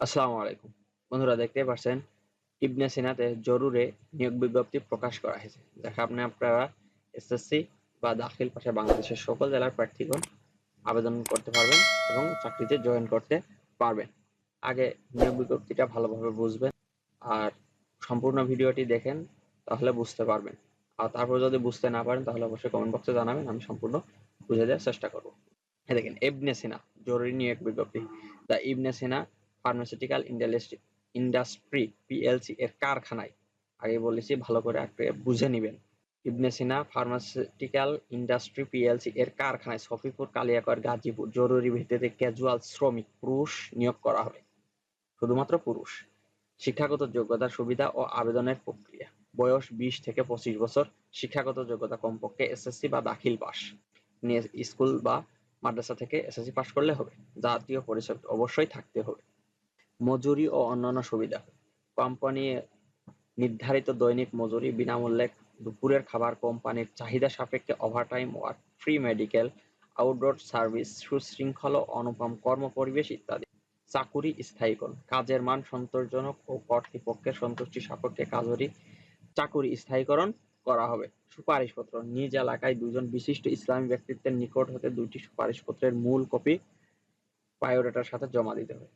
আসসালামু আলাইকুম। বন্ধুরা দেখতে পাচ্ছেন, ইবনে সিনাতে জরুরে নিয়োগ বিজ্ঞপ্তি প্রকাশ করা হয়েছে। যেখানে আপনারা এসএসসি বা দাখিল পাশে বাংলাদেশের সকল জেলার প্রার্থীগণ আবেদন করতে পারবেন এবং চাকরিতে জয়েন করতে পারবেন। আগে নিয়োগ বিজ্ঞপ্তিটা ভালোভাবে বুঝবেন আর সম্পূর্ণ ভিডিওটি দেখেন, তাহলে বুঝতে পারবেন। আর তারপর যদি বুঝতে না পারেন, তাহলে অবশ্যই কমেন্ট বক্সে জানাবেন, আমি সম্পূর্ণ বুঝে দেওয়ার চেষ্টা করব। হ্যাঁ দেখেন, ইবনে সিনা, জরুরি নিয়োগ বিজ্ঞপ্তি। The Ibne Sina pharmaceutical industry industry, PLC এর কারখানায়। আগে বলেছি, ভালো করে বুঝে নিবেন। Ibne Sina pharmaceutical industry, PLC এর কারখানায় সফিপুর কালিয়াকর, গাজীপুর জরুরি ভিত্তিতে ক্যাজুয়াল শ্রমিক, পুরুষ নিয়োগ করা হবে। শুধুমাত্র পুরুষ। শিক্ষাগত যোগ্যতার সুবিধা ও আবেদনের প্রক্রিয়া। বয়স বিশ থেকে পঁচিশ বছর। শিক্ষাগত যোগ্যতা কমপক্ষে এসএসসি বা দাখিল পাস। নিয়ে স্কুল বা মাদ্রাসা থেকে এসএসসি পাস করলে হবে। জাতীয় পরিচয় অবশ্যই থাকতে হবে। মজুরি ও অন্যান্য সুবিধা। কোম্পানি নির্ধারিত দৈনিক মজুরি বিনামূল্যে দুপুরের খাবার কোম্পানির চাহিদা সাপেক্ষে overtime work free medical outdoor service সুশৃঙ্খল ও অনুপম কর্মপরিবেশ ইত্যাদি। চাকুরি স্থায়ীকরণ কাজের মান সন্তোষজনক ও কর্তৃপক্ষের সন্তুষ্টি সাপেক্ষে কাজরি চাকুরি স্থায়ীকরণ করা হবে। সুপারিশপত্র। নিজ এলাকায় দুজন বিশিষ্ট ইসলামী ব্যক্তিত্বের নিকট হতে দুইটি সুপারিশপত্রের মূল কপি বায়োডাটার সাথে জমা দিতে হবে।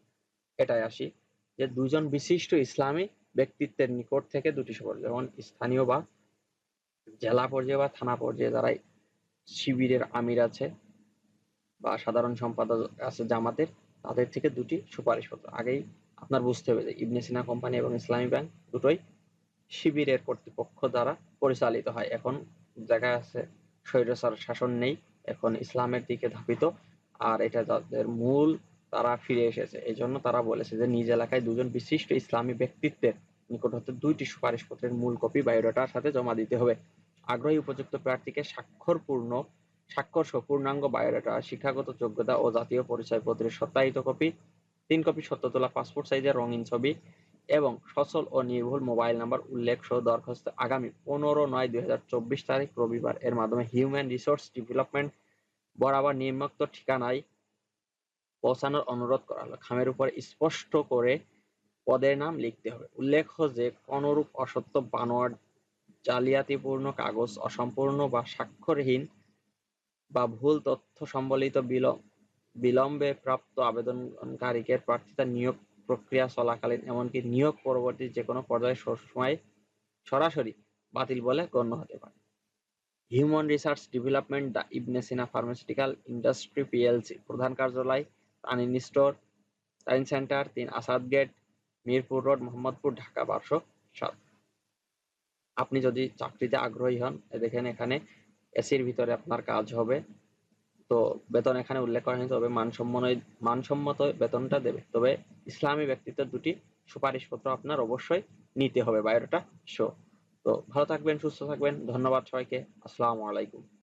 এটাই আসি, যে দুজন বিশিষ্ট ইসলামী ব্যক্তিত্বের নিকট থেকে দুটি সুপারিশ যেমন স্থানীয় বা জেলা পর্যায়ে বা থানা পর্যায়ে যারা শিবিরের আমির আছে বা সাধারণ সম্পাদক আছে জামাতের, তাদের থেকে দুটি সুপারিশপত্র আগেই আপনার বুঝতে হবে যে ইবনে সিনা কোম্পানি এবং ইসলামী ব্যাংক দুটোই শিবিরের কর্তৃপক্ষ দ্বারা পরিচালিত হয়। এখন দেখা আছে স্বৈরাচার শাসন নেই, এখন ইসলামের দিকে ধাবিত, আর এটা তাদের মূল তারা ফিরে এসেছে। এই জন্য তারা বলেছে যে, নিজ এলাকায় দুজন বিশিষ্ট ইসলামী ব্যক্তিত্বের নিকট হতে দুইটি সুপারিশপত্রের মূল কপি বায়োডাটার সাথে জমা দিতে হবে। আগ্রহী উপযুক্ত প্রার্থীকে স্বাক্ষরপূর্ণ, স্বাক্ষর সহ পূর্ণাঙ্গ বায়োডাটা, শিক্ষাগত যোগ্যতা ও জাতীয় পরিচয়পত্রের সত্যায়িত কপি, তিন কপি সত্য তোলা পাসপোর্ট সাইজের রঙিন ছবি এবং সচল ও নির্ভুল মোবাইল নাম্বার উল্লেখ সহ দরখাস্ত আগামী পনেরো নয় দুই তারিখ রবিবার। এর মাধ্যমে হিউম্যান রিসোর্স ডেভেলপমেন্ট বরাবর নিম্নোক্ত ঠিকানায় পৌঁছানোর অনুরোধ করা হলো। খামের উপর স্পষ্ট করে পদের নাম লিখতে হবে। উল্লেখ্য যে, কোনরূপ অসত্য বানোয়াট, জালিয়াতিপূর্ণ কাগজ, অসম্পূর্ণ বা স্বাক্ষরহীন বা ভুল তথ্য সম্বলিত বিলম্বে প্রাপ্ত আবেদনকারীকে প্রার্থিতা নিয়োগ প্রক্রিয়া চলাকালীন, এমনকি নিয়োগ পরবর্তী যে কোনো পর্যায়ে সময় সরাসরি বাতিল বলে গণ্য হতে পারে। Human research development the Ibne Sina pharmaceutical industry PLC প্রধান কার্যালয় তানিন স্টোর, তানিন সেন্টার, তিন আসাদ গেট, মিরপুর রোড, মোহাম্মদপুর, ঢাকা বারোশো সাত। আপনি যদি চাকরিতে আগ্রহী হন দেখেন এখানে এসির ভিতরে আপনার কাজ হবে। তো বেতন এখানে উল্লেখ করা হয়নি তবে মানসম্মত মানসম্মত বেতনটা দেবে। তবে ইসলামী ব্যক্তিত্ব দুটি সুপারিশপত্র আপনার অবশ্যই নিতে হবে, বায়োডাটা শো। তো ভালো থাকবেন, সুস্থ থাকবেন, ধন্যবাদ সবাইকে, আসসালামু আলাইকুম।